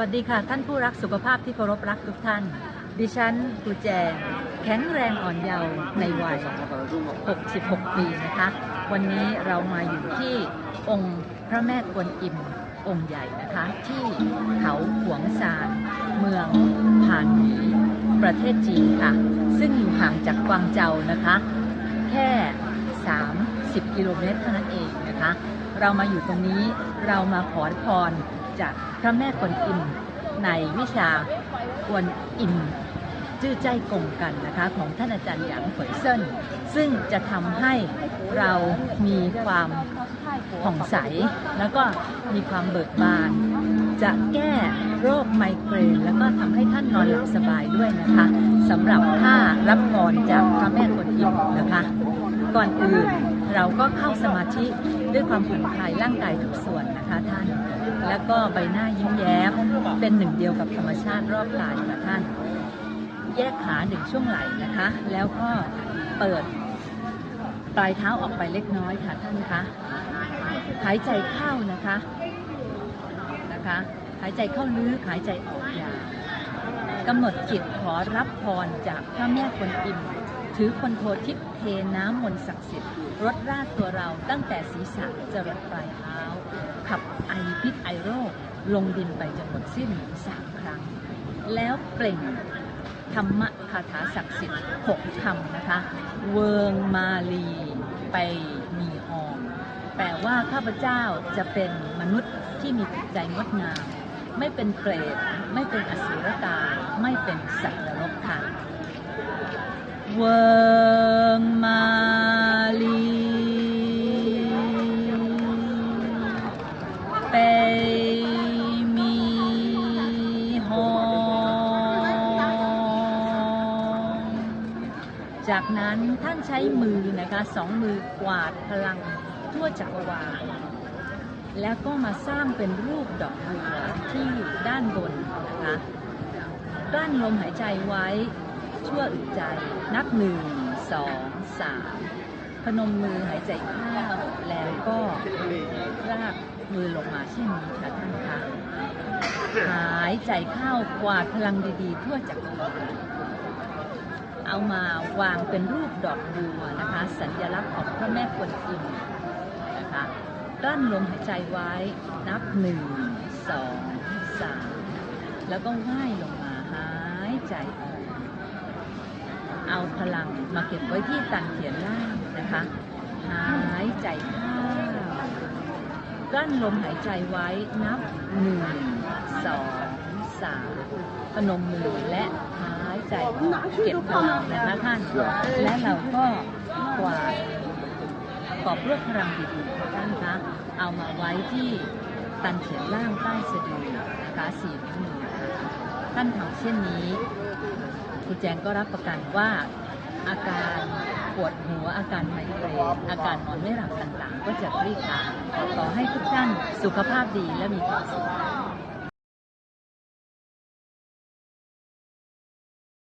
วัสดีค่ะ ท่านผู้รักสุขภาพที่เคารพรักทุกท่าน ดิฉันกูแจ แข็งแรงอ่อนเยาว์ในวัย 66 ปีนะคะ วันนี้เรามาอยู่ที่องค์พระแม่กวนอิมองค์ใหญ่นะคะ ที่เขาหวงซานเมืองผ่านหมีประเทศจีนค่ะ ซึ่งอยู่ห่างจากกวางเจานะคะ แค่ 30 กิโลเมตรเท่านั้นเองนะคะ เรามาอยู่ตรงนี้เรามาขอพร จากพระแม่กวนอิมในวิชากวนอิมจื้อใจกงกันนะคะของท่านอาจารย์หยางเฝยเซินซึ่งจะทำให้เรามีความผ่องใส แล้วก็มีความเบิกบาน จะแก้โรคไมเกรน แล้วก็ทำให้ท่านนอนหลับสบายด้วยนะคะสำหรับถ้ารับพรจากพระแม่กวนอิมนะคะ ก่อนอื่น เราก็เข้าสมาธิด้วยความผ่อนคลายร่างกายทุกส่วนนะคะท่าน แล้วก็ใบหน้ายิ้มแย้ม เป็นหนึ่งเดียวกับธรรมชาติรอบกายค่ะท่าน แยกขาหนึ่งช่วงไหล่นะคะ แล้วก็เปิดปลายเท้าออกไปเล็กน้อยค่ะท่านคะหายใจเข้านะคะนะคะ หายใจเข้าลึกหายใจออกยาว กำหนดจิตขอรับพรจากพระแม่กวนอิม ถือคนโททิพย์เทน้ำมนต์ศักดิ์สิทธิ์รดราดตัวเราตั้งแต่ศีรษะจรดปลายเท้า ขับไอพิษไอโรค ลงดินไปจนหมดสิ้นสามครั้ง แล้วเปล่งธรรมคาถาศักดิ์สิทธิ์หกคำนะคะ เวิงมาลีไปมีหองแปลว่าข้าพเจ้าจะเป็นมนุษย์ที่มีจิตใจงดงาม ไม่เป็นเปรตไม่เป็นอสุรกายไม่เป็นสัตว์นรกค่ะเวิงมาลีไปมีหองจากนั้นท่านใช้มือนะคะสองมือกวาดพลังทั่วจักรวาล แล้วก็มาสร้างเป็นรูปดอกบัวที่ด้านบนนะคะกลั้นลมหายใจไว้ชั่วอึดใจ นับหนึ่งสองสามพนมมือหายใจเข้าแล้วก็รากมือลงมาเช่นนี้ค่ะท่านคะหายใจเข้ากวาดพลังดีๆ ทั่วจักรวาลเอามาวางเป็นรูปดอกบัวนะคะ สัญลักษณ์ของพระแม่กวนอิมนะคะ กลั้นลมหายใจไว้ นับหนึ่งสองสามแล้วก็ว่ายลงมาหายใจออกเอาพลังมาเก็บไว้ที่ตันเขียนล่างนะคะ หายใจเข้า กลั้นลมหายใจไว้นับหนึ่งสองสามพนมมือและหายใจเก็บพลังนะคะท่านและเราก็กวาด กอบรวยพลังดีๆของท่านคะเอามาไว้ที่ตันเขียนล่างใต้สะดือนะคะสี่นิ้วมือค่ะท่านทำเช่นนี้คุณแจงก็รับประกันว่าอาการปวดหัวอาการไมเกรนอาการนอนไม่หลับต่างๆ ก็จะคลี่คลายขอให้ทุกท่านสุขภาพดีและมีความสุข